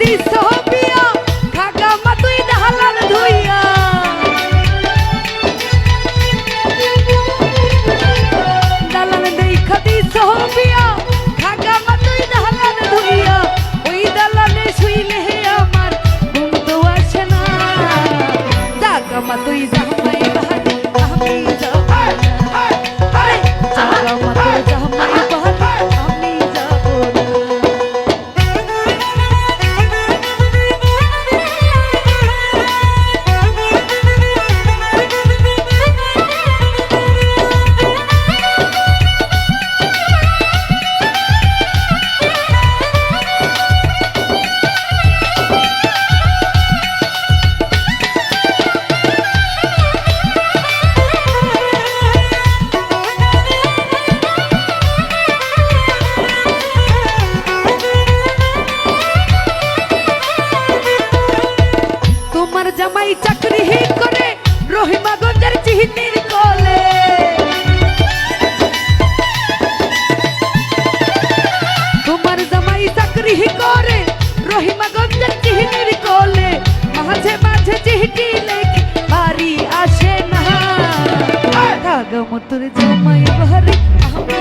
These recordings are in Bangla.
দিছো? আমার জামাই চাকরি করে রহিমাগঞ্জের চিহিনির কলে। তোমার জামাই চাকরি করে রহিমাগঞ্জের চিহিনির কলে। মাঝে মাঝে চিহিটি লেখ বাড়ি আসে না। গমতর জামাই বাহারে আমি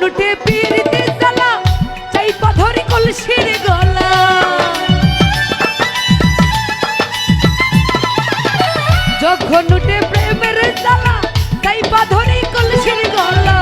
নুটে পীরিতে জ্বালা চাই পাথর কলসির গলা। যখন উঠে প্রেমের জ্বালা তাই পাথরে কলসির গলা।